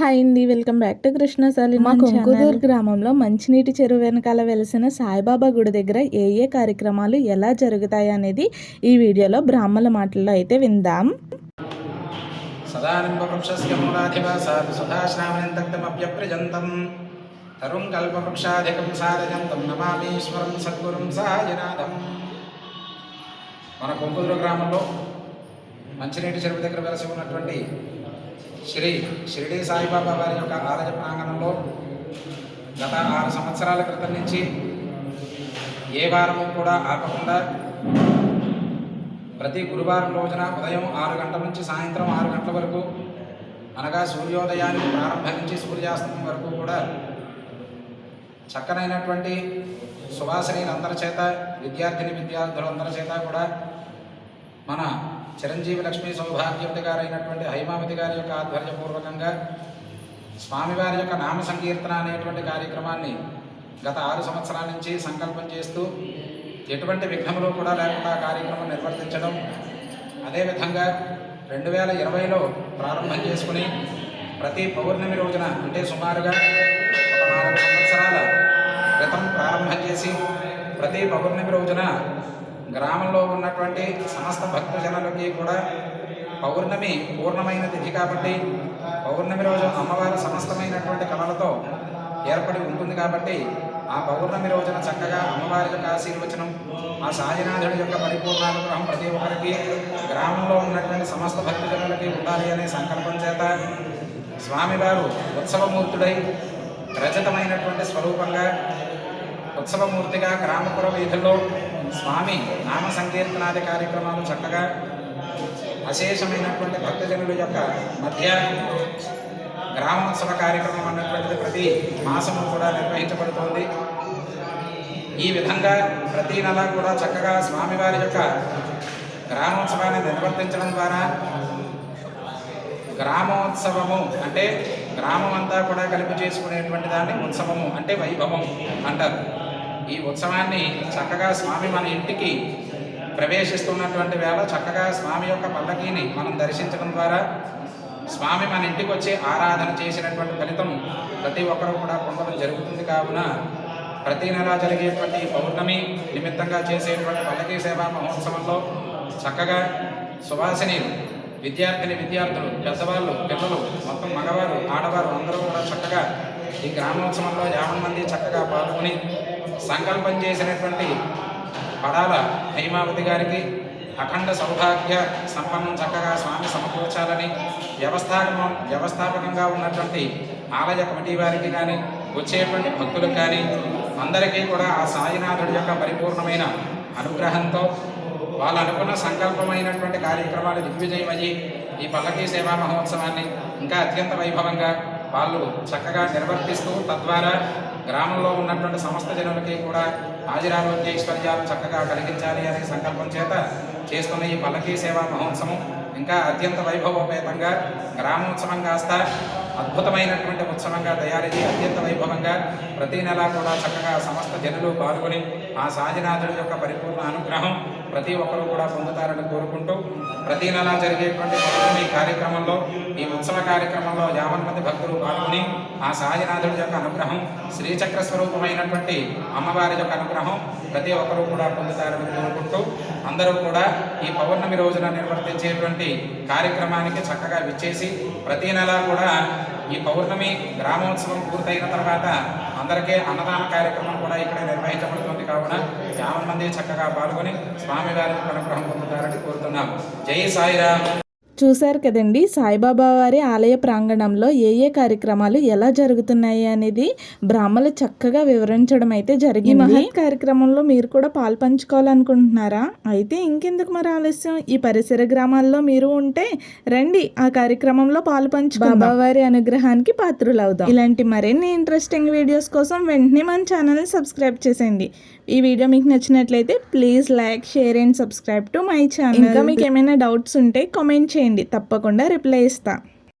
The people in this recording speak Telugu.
హాయ్ అండి. వెల్కమ్ బ్యాక్ టు కృష్ణసాలి మా కొంకుదూరు గ్రామంలో మంచినీటి చెరువు వెనకాల వెలిసిన సాయిబాబా గుడి దగ్గర ఏ ఏ కార్యక్రమాలు ఎలా జరుగుతాయి అనేది ఈ వీడియోలో బ్రాహ్మణ మాటల్లో అయితే విందాం. సదానంబవృక్షస్య మూలాధివాసాత్ సుధాశ్రావణింతక్తమప్యప్రజంతం. తరుం కల్పవృక్షాధికం సారజంతం నమామీశ్వరం సద్గురుం సాయనాథం మన కొంకుదురు గ్రామంలో మంచినీటి చెరువు దగ్గర వెలసి ఉన్నటువంటి శ్రీ షిరిడి సాయిబాబా వారి యొక్క ఆలయ ప్రాంగణంలో గత ఆరు సంవత్సరాల క్రితం నుంచి ఏ వారము కూడా ఆపకుండా ప్రతి గురువారం రోజున ఉదయం ఆరు గంటల నుంచి సాయంత్రం ఆరు గంటల వరకు అనగా సూర్యోదయానికి ప్రారంభం నుంచి సూర్యాస్తమం వరకు కూడా చక్కనైనటువంటి సువాసనీలందరి చేత విద్యార్థిని విద్యార్థులందరి చేత కూడా మన చిరంజీవి లక్ష్మీ సౌభాగ్యవతి గారైనటువంటి హైమావతి గారి యొక్క ఆధ్వర్యపూర్వకంగా స్వామివారి యొక్క నామ సంకీర్తన అనేటువంటి కార్యక్రమాన్ని గత ఆరు సంవత్సరాల నుంచి సంకల్పం చేస్తూ ఎటువంటి విఘ్నములు కూడా లేకుండా ఆ కార్యక్రమం నిర్వర్తించడం అదేవిధంగా రెండు వేల ఇరవైలో ప్రారంభం చేసుకుని ప్రతి పౌర్ణమి రోజున అంటే సుమారుగా ఒక నాలుగు సంవత్సరాల క్రితం ప్రారంభం చేసి ప్రతి పౌర్ణమి రోజున గ్రామంలో ఉన్నటువంటి సమస్త భక్తజనులకి కూడా పౌర్ణమి పూర్ణమైన తిథి కాబట్టి పౌర్ణమి రోజు అమ్మవారి సమస్తమైనటువంటి కళలతో ఏర్పడి ఉంటుంది కాబట్టి ఆ పౌర్ణమి రోజున చక్కగా అమ్మవారి యొక్క ఆశీర్వచనం ఆ సాయినాథుడి యొక్క పరిపూర్ణ అనుగ్రహం ప్రతి ఒక్కరికి గ్రామంలో ఉన్నటువంటి సమస్త భక్తజనులకి ఉండాలి అనే సంకల్పం చేత స్వామివారు ఉత్సవమూర్తుడై రజతమైనటువంటి స్వరూపంగా ఉత్సవమూర్తిగా గ్రామపుర వీధుల్లో స్వామి నామ సంకీర్తనాది కార్యక్రమాలు చక్కగా అశేషమైనటువంటి భక్తజనుల యొక్క మధ్య గ్రామోత్సవ కార్యక్రమం అన్నటువంటిది ప్రతి మాసము కూడా నిర్వహించబడుతోంది. ఈ విధంగా ప్రతి నెల కూడా చక్కగా స్వామివారి యొక్క గ్రామోత్సవాన్ని నిర్వర్తించడం ద్వారా గ్రామోత్సవము అంటే గ్రామం అంతా కూడా కలిపి చేసుకునేటువంటి దాన్ని ఉత్సవము అంటే వైభవం అంటారు. ఈ ఉత్సవాన్ని చక్కగా స్వామి మన ఇంటికి ప్రవేశిస్తున్నటువంటి వేళ చక్కగా స్వామి యొక్క పల్లకీని మనం దర్శించడం ద్వారా స్వామి మన ఇంటికి వచ్చి ఆరాధన చేసినటువంటి ఫలితం ప్రతి ఒక్కరూ కూడా పొందడం జరుగుతుంది. కావున ప్రతి నెల జరిగేటువంటి పౌర్ణమి నిమిత్తంగా చేసేటువంటి పల్లకీ సేవా మహోత్సవంలో చక్కగా సువాసిని విద్యార్థిని విద్యార్థులు పెద్దవాళ్ళు పిల్లలు మొత్తం మగవారు ఆడవారు అందరూ కూడా చక్కగా ఈ గ్రామోత్సవంలో యాభై మంది చక్కగా పాల్గొని సంకల్పం చేసినటువంటి పడాల హైమావతి గారికి అఖండ సౌభాగ్య సంపన్నం చక్కగా స్వామి సమకూర్చాలని వ్యవస్థాపకం వ్యవస్థాపకంగా ఉన్నటువంటి ఆలయ కమిటీ వారికి కానీ వచ్చేటువంటి భక్తులకు కానీ అందరికీ కూడా ఆ సాయినాథుడి యొక్క పరిపూర్ణమైన అనుగ్రహంతో వాళ్ళు అనుకున్న సంకల్పమైనటువంటి కార్యక్రమాలు దిగ్విజయమయ్యి ఈ పల్లకీ సేవా మహోత్సవాన్ని ఇంకా అత్యంత వైభవంగా వాళ్ళు చక్కగా నిర్వర్తిస్తూ తద్వారా గ్రామంలో ఉన్నటువంటి సమస్త జనులకి కూడా హాజరారోగ్యైశ్వర్యాలు చక్కగా కలిగించాలి అనే సంకల్పం చేత చేస్తున్న ఈ పల్లకీ సేవా మహోత్సవం ఇంకా అత్యంత వైభవోపేతంగా గ్రామోత్సవం కాస్త అద్భుతమైనటువంటి ఉత్సవంగా తయారయ్యి అత్యంత వైభవంగా ప్రతి నెలా కూడా చక్కగా సమస్త జనులు పాల్గొని ఆ సాజినాథుడి యొక్క పరిపూర్ణ అనుగ్రహం ప్రతి ఒక్కరూ కూడా పొందుతారని కోరుకుంటూ ప్రతి నెలా జరిగేటువంటి ఈ కార్యక్రమంలో ఈ ఉత్సవ కార్యక్రమంలో యావన్ మంది భక్తులు పాల్గొని ఆ సాయినాథుడి యొక్క అనుగ్రహం శ్రీచక్ర స్వరూపమైనటువంటి అమ్మవారి యొక్క అనుగ్రహం ప్రతి ఒక్కరూ కూడా పొందుతారని కోరుకుంటూ అందరూ కూడా ఈ పౌర్ణమి రోజున నిర్వర్తించేటువంటి కార్యక్రమానికి చక్కగా విచ్చేసి ప్రతి నెలా కూడా ఈ పౌర్ణమి గ్రామోత్సవం పూర్తయిన తర్వాత అందరికీ అన్నదాన కార్యక్రమం కూడా ఇక్కడ నిర్వహించబడుతుంది కావున యావన్ మంది చక్కగా పాల్గొని స్వామివారిని అనుగ్రహం పొందుతారని కోరుతున్నాం జై సాయిరామ్. చూశారు కదండి. సాయిబాబా వారి ఆలయ ప్రాంగణంలో ఏ ఏ కార్యక్రమాలు ఎలా జరుగుతున్నాయి అనేది బ్రాహ్మలు చక్కగా వివరించడం అయితే జరిగింది. మహత్ కార్యక్రమంలో మీరు కూడా పాలు పంచుకోవాలనుకుంటున్నారా? అయితే ఇంకెందుకు మరి ఆలస్యం? ఈ పరిసర గ్రామాల్లో మీరు ఉంటే రండి ఆ కార్యక్రమంలో పాలు పంచు బాబా వారి అనుగ్రహానికి పాత్రులు అవుదాం ఇలాంటి మరిన్ని ఇంట్రెస్టింగ్ వీడియోస్ కోసం వెంటనే మన ఛానల్ని సబ్స్క్రైబ్ చేసేయండి. ఈ వీడియో మీకు నచ్చినట్లయితే please like share and subscribe to my channel ఇంకా మీకు ఏమైనా డౌట్స్ ఉంటే కామెంట్ చేయండి. తప్పకుండా రిప్లై ఇస్తా.